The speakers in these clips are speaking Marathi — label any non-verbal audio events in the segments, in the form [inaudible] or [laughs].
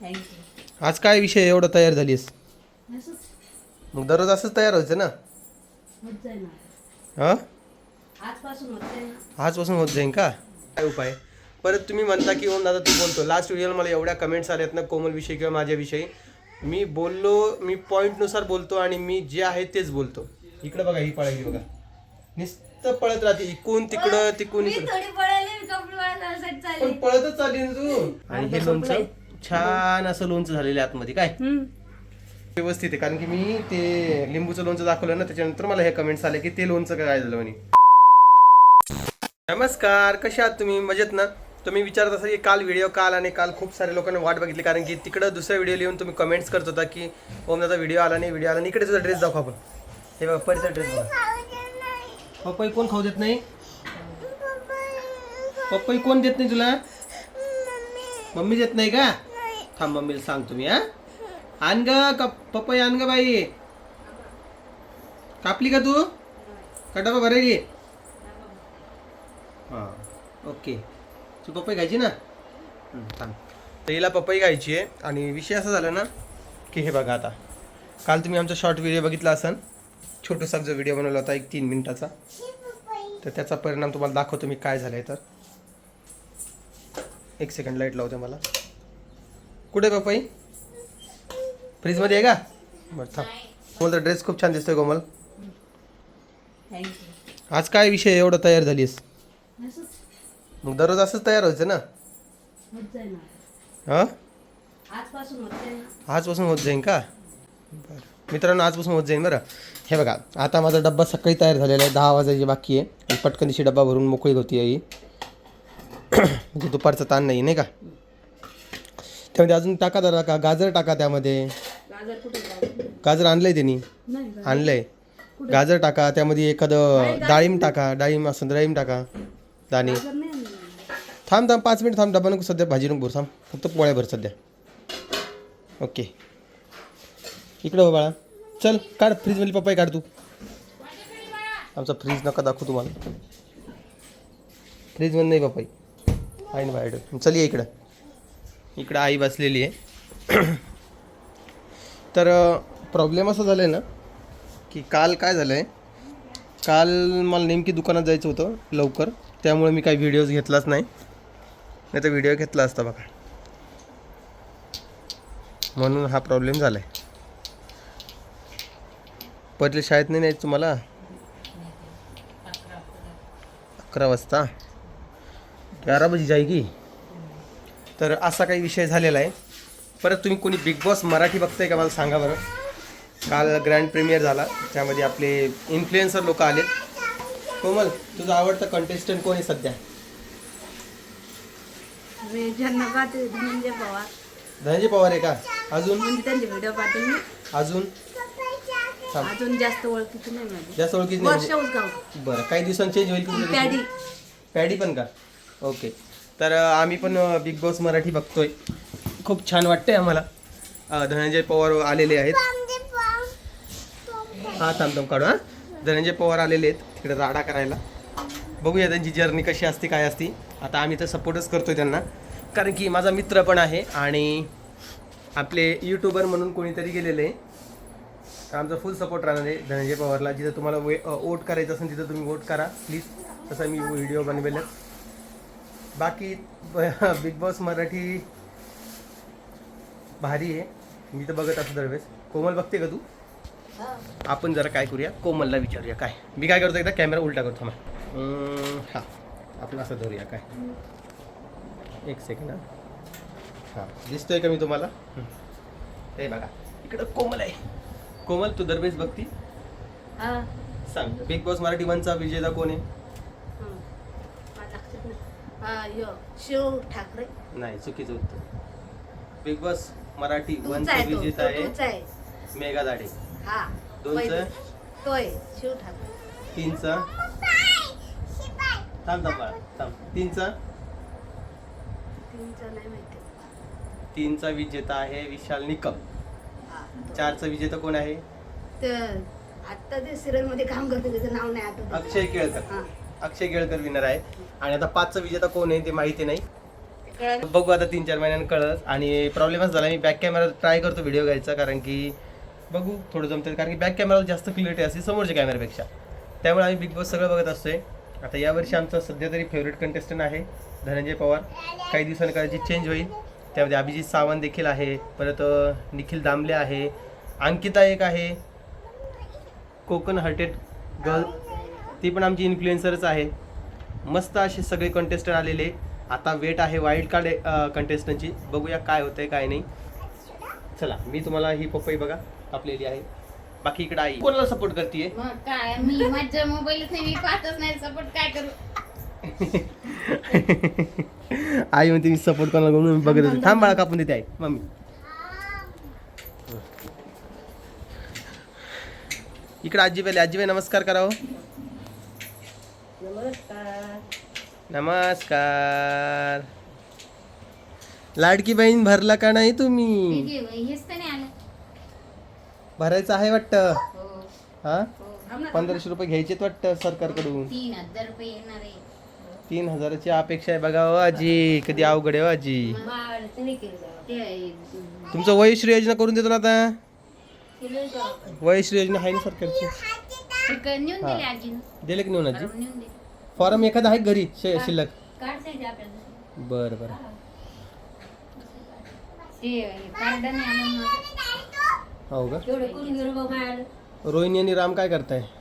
थँक्यू आज काय विषय एवढं तयार झालीस? मग दररोज असंच तयार व्हायचं ना? होत जाईल ना. हां? आजपासून होत जाईल ना. आजपासून होत जाईन का? काय उपाय? परत तुम्ही म्हणता की ओम दादा तू बोलतो. लास्ट व्हिडिओला मला एवढ्या कमेंट्स आल्यात ना कोमलविषयी किंवा माझ्याविषयी. मी बोललो मी पॉईंटनुसार बोलतो आणि मी जे आहे तेच बोलतो. इकडं बघा ही पळाली बघा. नुसतं पळत राहते. इकून तिकडं तिकून मी इकडं पण पळतच चालली ना तू. आणि हे लोणचं? छान असं लोणचं झालेलं आहे आतमध्ये काय? व्यवस्थित आहे कारण की मी ते लिंबूचं लोणचं दाखवलं ना त्याच्यानंतर मला हे कमेंट्स आले की ते लोणचं काय झालं म्हणे. नमस्कार कसे आहात तुम्ही? मजेत ना? तुम्ही विचारत असाल की काल व्हिडिओ काल आणि काल खूप सारे लोकांनी वाट बघितली कारण की तिकडं दुसरा व्हिडिओ लिहून तुम्ही कमेंट्स करत होता की ओम दादा व्हिडिओ आला नाही व्हिडिओ आला नाही इकडे तुझा ड्रेस दाखव आपण. हे बघा परीचा ड्रेस बघा. पप्पाई कोण खाऊ देत नाही? पप्पाई कोण देत नाही तुला? मम्मी देत नाही का? थांब मम्मीला सांग तुम्ही हा. आण ग का पपई आण ग बाई. कापली का तू? का डबा भरायली हां. ओके. तू पपई घ्यायची ना? थांब. तर हिला पपई घ्यायची आहे. आणि विषय असा झाला ना की हे बघा आता. काल तुम्ही आमचा शॉर्ट व्हिडिओ बघितला असाल छोटासा जो व्हिडिओ बनवला होता एक तीन मिनिटाचा. तर त्याचा परिणाम तुम्हाला दाखवतो मी काय झालं आहे तर. एक सेकंड लाइट लावते मला. कुठे आहे पपई फ्रीजमध्ये आहे का? बरं थांब. कोमल ड्रेस खूप छान दिसतोय कोमल. आज काय विषय एवढं तयार झालीस मग दररोज असंच तयार व्हायचं ना? हां? आजपासून होत जाईल जाईन का? बरं. मित्रांनो आजपासून होत जाईन बरं. हे बघा आता माझा डब्बा सकाळी तयार झालेला आहे. दहा वाजायची बाकी आहे. पटकन दिवशी डब्बा भरून मोकळी होती आई [coughs] म्हणजे दुपारचा ताण नाही नाही का? त्यामध्ये अजून टाका जरा का? गाजर टाका त्यामध्ये. गाजर कुठे गाजर आणलंय त्यांनी. नाही का? आणलंय. गाजर टाका त्यामध्ये एखादं डाळिंब टाका. डाळिंब असं डाळिंब टाका. दाणे. गाजर नाही आणलं. थांब थांब पाच मिनिट थांब डबा नको सध्या भाजी नको भर थांब. फक्त पोळ्या भर सध्या. ओके. इकडं हो बाळा. चल काढ फ्रीजमधली पप्पाई काढ तू. आमचा फ्रीज नका दाखवू तुम्हाला. फ्रीजमध्ये नाही पप्पाई. आहे ना बाहेर चल ये इकडं. इकडं आई बसलेली आहे. तर प्रॉब्लेम असा झाला आहे ना की काल काय झालं आहे काल मला नेमकी दुकानात जायचं होतं लवकर त्यामुळे मी काही व्हिडिओज घेतलाच नाही. नाही तर व्हिडिओ घेतला असता बघा. म्हणून हा प्रॉब्लेम झाला आहे पहिले शाळेत नाही न्यायचं तुम्हाला? अकरा वाजता. ग्यारा बजी जायगी तर असा काही विषय झालेला आहे. परत तुम्ही कोणी बिग बॉस मराठी बघताय का? मला सांगा बरं. काल ग्रँड प्रीमियर झाला. त्यामध्ये आपले इन्फ्लुएन्सर लोक आलेत कोमल तुझं आवडतं कंटेस्टंट कोण आहे सध्या? मी ज्यांना पाहते धनंजय पवार. आहे का? अजून? म्हणजे त्यांचे व्हिडिओ पाहते मी. अजून? थांब. अजून जास्त ओळखीची नाही माझी. जास्त ओळखीच वर्ष नाही उसगाव बरं काही दिवसांनी चेंज होईल पॅडी. पॅडी पण का? ओके. तर आम्ही पण बिग बॉस मराठी बघतोय. खूप छान वाटतंय आम्हाला. धनंजय पवार आलेले आहेत. हा थांबतम काढू हा. धनंजय पवार आलेले आहेत. तिकडे राडा करायला. बघूया त्यांची जर्नी कशी असते काय असती. आता आम्ही तर सपोर्टच करतोय त्यांना. कारण की माझा मित्र पण आहे आणि आपले यूट्यूबर म्हणून कोणीतरी गेलेले. आहे तर आमचा फुल सपोर्ट राहणार आहे धनंजय पवारला. जिथं तुम्हाला वे वोट करायचं असेल तिथं तुम्ही वोट करा. प्लीज तसा मी व्हिडिओ बनवेलच. बाकी [laughs] बिग बॉस मराठी भारी आहे. मी तर बघत असतो दरवेळेस. कोमल बघते का तू? आपण जरा काय करूया? कोमलला विचारूया. काय? मी काय करतो एकदा? कॅमेरा उलटा करतो मग हां. आपण असं धरूया. काय? एक सेकंड हां. दिसतोय का मी तुम्हाला. हे बघा. इकडं कोमल आहे. कोमल तू दरवेळेस बघती? हा. सांग. बिग बॉस मराठी वनचा विजेता कोण आहे हं. मला लक्षात नाही. हा यो शिव ठाकरे. नाही चुकीचं उत्तर. बिग बॉस मराठी तुमचा वनचा आहे तो विजेता तो आहे. तुमचा आहे. मेघा दाढे. हा दोनचं? पहिले. तो आहे शिव ठाकरे. तीनचा? थांब थांब बाळा थांब. तीनचा? तीनचा नाही माहिती. तीनचा विजेता आहे विशाल निकम. हा, तो. चारचा विजेता कोण आहे? तर आता ते सिरियलमध्ये काम करते त्याचं नाव नाही आठवत. अक्षय केळकर. हा. अक्षय केळकर विनर आहे. आणि आता पाचचा विजेता कोण आहे ते माहिती नाही. बघू आता तीन चार महिन्यानं कळत आणि प्रॉब्लेमच झाला मी बॅक कॅमेरा ट्राय करतो व्हिडिओ घ्यायचा कारण की बघू थोडं जमतं कारण की बॅक कॅमेराला जास्त क्लिअरिटी असते समोरच्या कॅमेऱ्यापेक्षा त्यामुळे आम्ही बिग बॉस सगळं बघत असतोय. आता यावर्षी आमचा सध्या तरी फेवरेट कंटेस्टंट आहे धनंजय पवार. काही दिवसांनी कदाचित चेंज होईल. त्यामध्ये अभिजित सावंत देखील आहे. परत निखिल दामले आहे. अंकिता एक आहे. कोकण हार्टेड गर्ल ती पण आमची इन्फ्लुएन्सरच आहे. मस्त असे सगळे कंटेस्टंट आलेले. आता वेट आहे वाईल्ड कार्ड कंटेस्टंटची बघूया काय होतंय काय नाही. चला मी तुम्हाला ही पपई बघा कापलेली आहे. बाकी इकडे आई कोणाला सपोर्ट करते काय मी माझ्या मोबाईलच नाही मी पाहतच नाही सपोर्ट काय करू? [laughs] आई म्हणते मी सपोर्ट कोणाला करून बघत होते. थांब बाळा कापून देते आई मम्मी. इकडे आजी पहिले आजीबाई नमस्कार हो. करावं नमस्कार. नमस्कार लाडकी बहीण भरला का नाही तुम्ही? भरायचं आहे वाटतं? हो. हा? हो. पंधराशे रुपये घ्यायचेत वाटतं सरकारकडून? तीन हजाराची अपेक्षा आहे बघा हो आजी कधी अवघड आहे आजी. तुमचं वयश्री योजना करून देतो ना आता. वयश्री योजना आहे ना सरकारची. नेऊन. दिले आजीनं दिले की नेऊन आजी बरोबर नेऊन दिले फॉर्म एखादा आहे घरी शि- शिल्लक काढता येते आपल्याला बरं बरं ते कार्ड नाही आलं माझं. हो का एवढं करून. रोहिणी आणि राम काय करताय चाललं.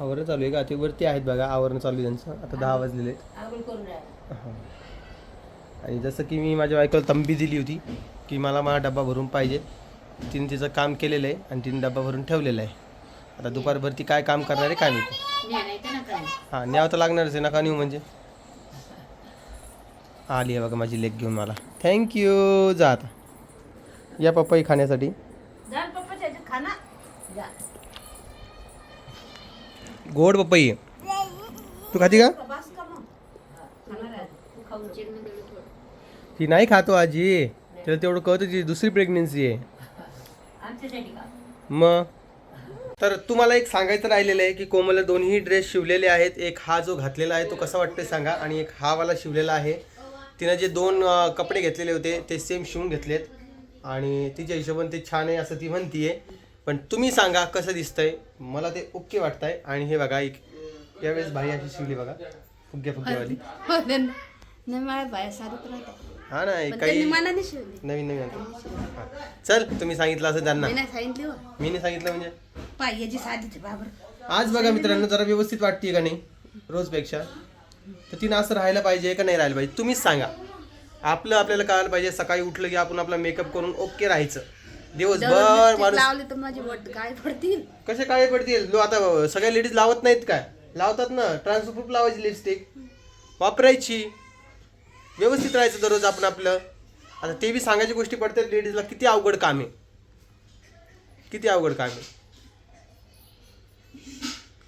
आवरण चालू आहे का ते वरती आहेत बघा आवरण चालू आहे त्यांचं आता दहा वाजलेले आहेत. आंघोळ करून राहिला. हा. आणि जसं की मी माझ्या बायकोला तंबी दिली होती की मला माझा डबा भरून पाहिजे तिने तिचं काम केलेलं आहे आणि तिने डबा भरून ठेवलेला आहे. आता दुपारभर ती काय काम करणार आहे काय माहिती? नाही. हां न्यावं तर लागणारच आहे नका नेऊ म्हणजे. आली आहे बघा माझी लेग घेऊन मला. थँक्यू जा आता या पपई खाण्यासाठी. गोड पपई आहे. तू खाती का. ती नाही खातो आजी. त्याला तेवढं कळतं ती दुसरी प्रेग्नेन्सी आहे. आमच्यासाठी का? मग तर तुम्हाला एक सांगायचं राहिलेलं आहे की कोमलला दोन्ही ड्रेस शिवलेले आहेत. एक हा जो घातलेला आहे तो कसा वाटतोय सांगा. आणि एक हा वाला शिवलेला आहे. तिनं जे दोन अं, कपडे घेतलेले होते ते सेम शिवून घेतलेत. आणि तिच्या हिशोबाने ते छान आहे असं ती म्हणतीये. पण तुम्ही सांगा कसं दिसतंय. मला ते ओके वाटतंय. आणि हे बघा एक यावेळेस भाई अशी शिवली बघा. फुग्या फुग्यावाली नाही, मला बाया सारत राहते. हा ना पण काही शिवली नवीन नवीन आणतो. हा. चल तुम्ही सांगितलं असं त्यांना. मी नाही सांगितली हो. मी नाही सांगितलं म्हणजे? पाय याची साधीच बाबर. आज बघा मित्रांनो जरा व्यवस्थित वाटते का नाही? रोजपेक्षा. तर तिनं असं राहायला पाहिजे का नाही राहायला पाहिजे? तुम्हीच सांगा. आपलं आपल्याला कळायला पाहिजे सकाळी उठलं की आपण आपला मेकअप करून ओके राहायचं. दिवसभर माणूस लावली तर माझी बोट काय पडतील. कसे काळे पडतील? लो आता सगळ्या लेडीज लावत नाहीत काय? लावतात ना ट्रान्सप्रूफ लावायची लिपस्टिक वापरायची. व्यवस्थित राहायचं दररोज आपण आपलं. आता ते बी सांगायची गोष्टी पडतात लेडीजला किती अवघड काम आहे. किती अवघड काम आहे.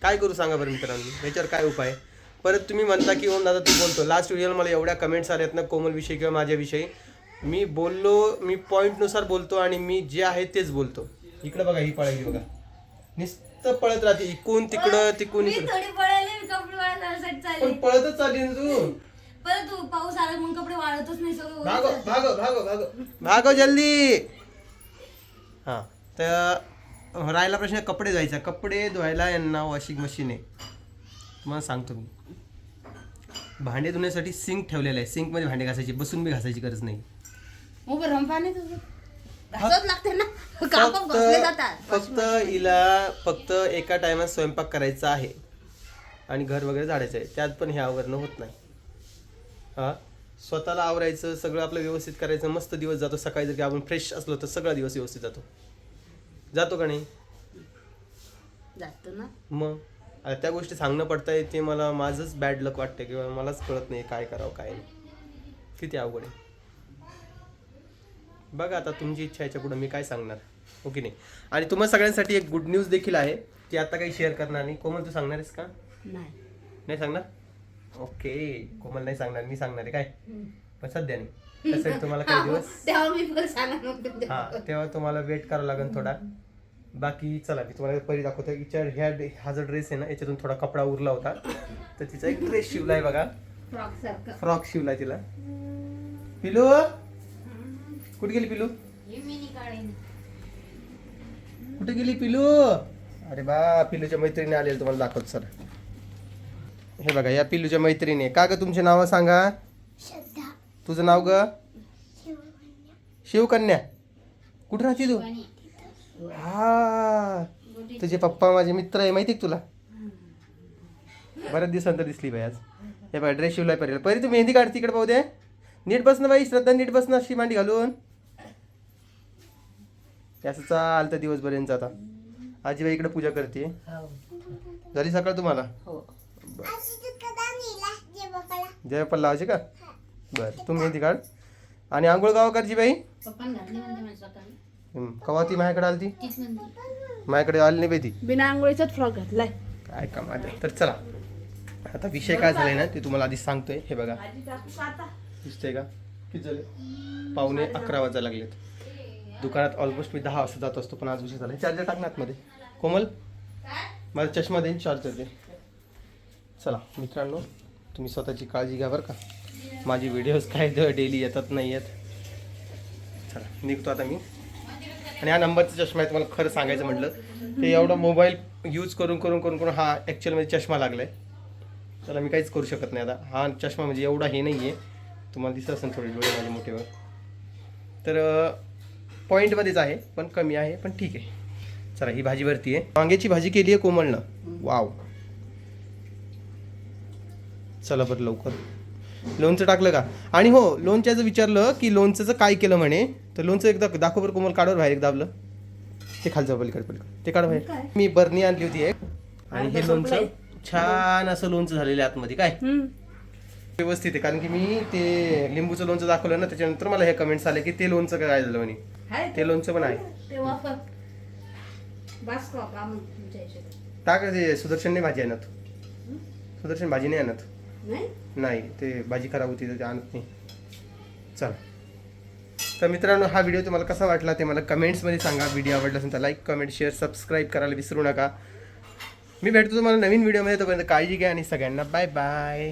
काय करू सांगा बरं मित्रांनो ह्याच्यावर काय उपाय? परत तुम्ही म्हणता की ओम दादा तू बोलतो. लास्ट व्हिडिओला मला एवढ्या कमेंट्स आल्यात ना कोमलविषयी किंवा माझ्याविषयी. मी बोललो मी पॉईंटनुसार बोलतो आणि मी जे आहे तेच बोलतो. इकडं बघा ही पळायली बघा. नुसतं पळत राहते इकून तिकडं तिकून इकडं. पण पळतच चालली तू. परत तू पाऊस आला मग कपडे वाळतच नाही सगळं भागो ओलं. भागो भागो भागो भागो जल्दी. हां तर राहिला प्रश्न कपडे धुवायचा. कपडे धुवायला यांना वॉशिंग मशीन आहे. तुम्हाला सांगतो मी. भांडे धुण्यासाठी सिंक ठेवलेलं आहे. सिंकमध्ये भांडे घासायची. बसून बी घासायची गरज नाही. उभं राहून पाणी तुझं. घासत लागते ना. कापप घासले जातात. फक्त हिला फक्त एका टायमात स्वयंपाक करायचा आहे. आणि घर वगैरे झाडायचं आहे. त्यात पण हे आवरणं होत नाही. हा? स्वतःला आवरायचं सगळं आपलं व्यवस्थित करायचं मस्त दिवस जातो. सकाळी जर की आपण फ्रेश असलो तर सगळा दिवस व्यवस्थित जातो. जातो का नाही? जातो ना. मग? आता त्या गोष्टी सांगणं पडतंय ते मला माझंच बॅड लक वाटतं किंवा मलाच कळत नाही काय करावं काय नाही. किती अवघड आहे. बघा आता तुमची इच्छा याच्यापुढे मी काय सांगणार. ओके नाही? आणि तुम्हाला सगळ्यांसाठी एक गुड न्यूज देखील आहे ती आता काही शेअर करणार नाही. कोमल तू सांगणार आहेस का? नाही. नाही सांगणार? ओके कोमल नाही सांगणार मी सांगणार आहे काय? पण सध्या नाही. तसं तुम्हाला काही [laughs] दिवस तेव्हा मी पण सांगणार नव्हते हा तेव्हा तुम्हाला वेट करावं लागेल थोडा. बाकी चला मी तुम्हाला परी दाखवतो. हिच्या ह्या हा जो ड्रेस आहे ना याच्यातून थोडा कपडा उरला होता. तर तिचा एक ड्रेस शिवलाय बघा. फ्रॉक सारखं. फ्रॉक शिवलाय तिला. पिलू! कुठे गेली पिलू? कुठे गेली पिलू? अरे बा पिलूच्या मैत्रिणी आलेल्या तुम्हाला दाखवत सर हे बघा या पिलूच्या मैत्रिणी आहे. का ग तुमचे नाव सांगा? तुझं नाव ग? शिवकन्या. कुठे राहते तू? हा. तुझे पप्पा माझे मित्र आहे माहिती का तुला? बऱ्याच दिवसानंतर दिसली बाई आज. हे बघा ड्रेस शिवलाय पहिले पहिले तू मेहंदी काढ तिकडे पाहू दे नीट बस ना बाई श्रद्धा नीट बस ना अशी मांडी घालून. हे असं चालतं दिवसभर आता. आजीबाई इकडे पूजा करते. झाली सकाळ तुम्हाला? हो. जय पण लावायचे का बरं तू मेहंदी काढ. आणि आंघोळ गावा करची बाई? कवा ती माझ्याकडे आली ती माझ्याकडे आली नाही बाई ती. बिना आंघोळीचाच फ्रॉक घातलाय. काय कमाल. तर चला. आता विषय काय झालाय ना ते तुम्हाला आधी सांगतोय. हे बघा. दिसतंय का? किती झाले? पावणे अकरा वाजा लागलेत. दुकानात ऑलमोस्ट मी दहा वाजता जात असतो पण आज उशीर झाला चार्जर टाक ना आतमध्ये. कोमल? माझा चष्मा देईन चार्जर दे. चला मित्रांनो तुम्ही स्वतःची काळजी घ्या बरं का. माझी व्हिडिओज काय डेली येतात नाही येत. चला निघतो आता मी. आणि हा नंबरचा चष्मा आहे तुम्हाला खरं सांगायचं म्हटलं ते एवढा मोबाईल यूज करून करून करून करून हा ॲक्च्युअलमध्ये चष्मा लागला आहे त्याला मी काहीच करू शकत नाही आता. हा चष्मा म्हणजे एवढा हे नाही आहे तुम्हाला दिसत असेल थोडे डोळे माझे मोठेवर. तर पॉईंटमध्येच आहे पण कमी आहे पण ठीक आहे. चला ही भाजी वरती आहे. वांग्याची भाजी केली आहे कोमलनं वाव चला बरं लवकर. लोणचं टाकलं का? आणि हो लोणच्याचं विचारलं की लोणचं काय केलं म्हणे तर लोणचं एकदा दाखव बरं कोमल काढवर बाहेर एकदा आपलं. ते खालचं पलीकडे पलीकडे. ते काढ बाहेर. मी बरणी आणली होती एक. आणि हे लोणचं छान असं लोणचं झालेलं आहे आतमध्ये काय? व्यवस्थित आहे कारण की मी ते लिंबूचं लोणचं दाखवलं ना त्याच्यानंतर मला हे कमेंट्स आले की ते लोणचं काय झालं म्हणे? ते लोणचं पण आहे. टाक ते सुदर्शनने भाजी आणत. सुदर्शन भाजी नाही आणत. नाही? नाही ते भाजी खराब होती तर ते आणत नाही चला. तर मित्रांनो हा व्हिडिओ तुम्हाला कसा वाटला ते मला कमेंट्समध्ये सांगा. व्हिडिओ आवडला असेल तर लाईक कमेंट शेअर सबस्क्राईब करायला विसरू नका. मी भेटतो तुम्हाला नवीन व्हिडिओमध्ये तोपर्यंत काळजी घ्या आणि सगळ्यांना बाय बाय